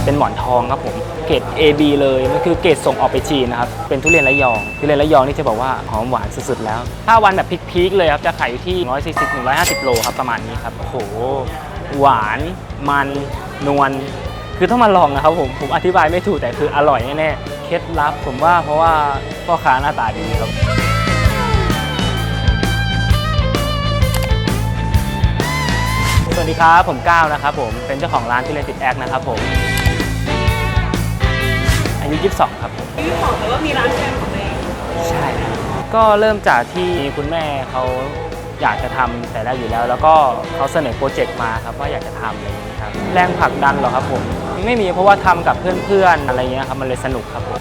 ายเป็นหมอนทองครับผมเกรด AB เลยมันคือเกรดส่งออกไปจีนนะครับเป็นทุเรียนระยองทุเรียนระยองนี่จะบอกว่าหอมหวานสุดๆแล้วถ้าวันแบบพีคๆเลยครับจะขายอยู่ที่ 140 150 โลครับประมาณนี้ครับโอ้โหหวานมันนวลคือต้องมาลองนะครับผมผมอธิบายไม่ถูกแต่คืออร่อยแน่ๆเคล็ดลับผมว่าเพราะว่าพ่อค้าหน้าตาดีครับสวัสดีครับ ผมก้าวนะครับผมเป็นเจ้าของร้านทุเรียนติดแอคนะครับผม ยุ 22 ครับผมอายุของแต่ว่ามีร้านแฟนของตัวเองใช่ครับก็เริ่มจากที่คุณแม่เขาอยากจะทำแต่แรกอยู่แล้ว แล้วก็เขาเสนอโปรเจกต์มาครับว่าอยากจะทำอะไรอย่างนี้ครับแรงผลักดันเหรอครับผมไม่มีเพราะว่าทำกับเพื่อนๆอะไรเงี้ยครับมันเลยสนุกครับผม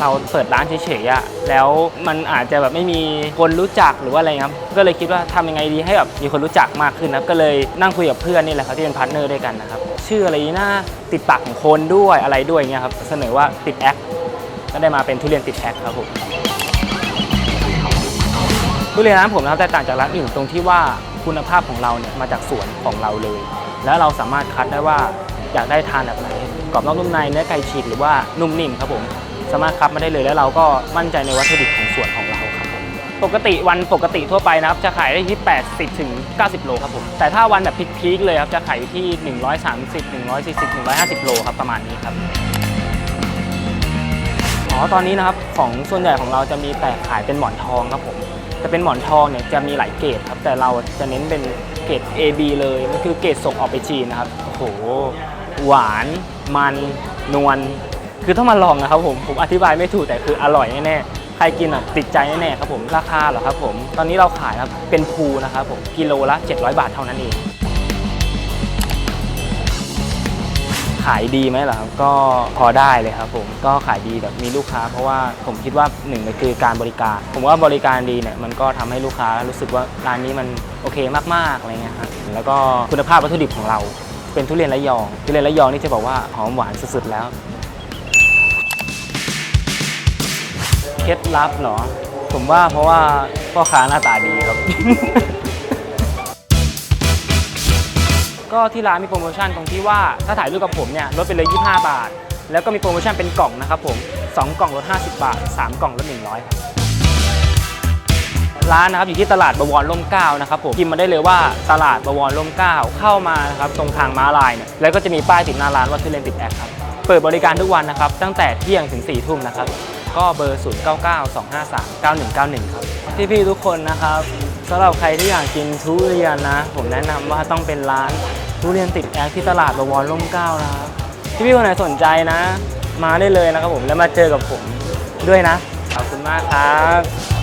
เราเปิดร้านเฉยๆอะแล้วมันอาจจะแบบไม่มีคนรู้จักหรือว่าอะไรครับก็เลยคิดว่าทำยังไงดีให้แบบมีคนรู้จักมากขึ้นนะครับก็เลยนั่งคุยกับเพื่อนนี่แหละครับที่เป็นพาร์ทเนอร์ด้วยกันนะครับชื่ออะไรนะติดปากของคนด้วยอะไรด้วยเงี้ยครับเสนอว่าติดแอคก็ได้มาเป็นทุเรียนติดแอคครับผมทุเรียนร้านผมนะครับแตกต่างจากร้านอื่นตรงที่ว่าคุณภาพของเราเนี่ยมาจากสวนของเราเลย แล้วเราสามารถคัดได้ว่าอยากได้ทานแบบไหนกรอบนอกนุ่มในเนื้อไก่ฉีกหรือว่านุ่มนิ่มครับผม สามารถคัดมาได้เลย แล้วเราก็มั่นใจในวัตถุดิบของสวนของเราครับผมปกติวันปกติทั่วไปนะครับจะขายได้ที่ 80ถึง90 โลครับผมแต่ถ้าวันแบบพีคๆเลยครับจะขายอยู่ที่ 130 140 150 โลครับประมาณนี้ครับอ๋อตอนนี้นะครับของส่วนใหญ่ของเราจะมีแต่ขายเป็นหมอนทองครับผมแต่เป็นหมอนทองเนี่ยจะมีหลายเกรดครับแต่เราจะเน้นเป็นเกรด AB เลยมันคือเกรดส่งออกไปจีนนะครับโอ้โหหวาน มันนวล คือต้องมาลองนะครับผมผมอธิบายไม่ถูกแต่คืออร่อยแน่ๆใครกินอะติดใจแน่ๆครับผมราคาเหรอครับผมตอนนี้เราขายครับเป็นภูนะครับผมกิโลละ 700 บาทเท่านั้นเอง ขายดีไหมเหรอครับก็พอได้เลยครับผมก็ขายดีแบบมีลูกค้า เพราะว่าผมคิดว่าหนึ่งเลยคือการบริการ ผมว่าบริการดีเนี่ยมันก็ทำให้ลูกค้ารู้สึกว่าร้านนี้มันโอเคมากๆอะไรเงี้ยครับแล้วก็คุณภาพวัตถุดิบของเรา เป็นทุเรียนระยองทุเรียนระยองนี่จะบอกว่าหอมหวานสุดๆแล้ว ล็ดลับเหรอ ผมว่าเพราะว่าพ่อค้าหน้าตาดีครับ ก็ที่ร้านมีโปรโมชั่นตรงที่ว่าถ้าถ่ายรูปกับผมเนี่ยลดไปเลย 25 บาท แล้วก็มีโปรโมชั่นเป็นกล่องนะครับผม2กล่องลด50 บาท 3 กล่องลด100ครับร้านนะครับอยู่ที่ตลาดบวรร่มเกล้านะครับผมพิมพ์มาได้เลยว่าตลาดบวรร่มเกล้าเข้ามานะครับตรงทางม้าลายเนี่ยแล้วก็จะมีป้ายติดหน้าร้านว่าทุเรียนติดแอคครับเปิดบริการทุกวันนะครับตั้งแต่เที่ยงถึง4ทุ่มนะครับ ก็เบอร์ 0 9 9 2 5 3 9 1 9 1 ครับพี่ๆทุกคนนะครับสำหรับใครที่อยากกินทุเรียนนะ ผมแนะนำว่าต้องเป็นร้านทุเรียนติดแอคที่ตลาดบวรร่มเก้านะครับที่พี่คนไหนสนใจนะ มาได้เลยนะครับผมแล้วมาเจอกับผมด้วยนะขอบคุณมากครับ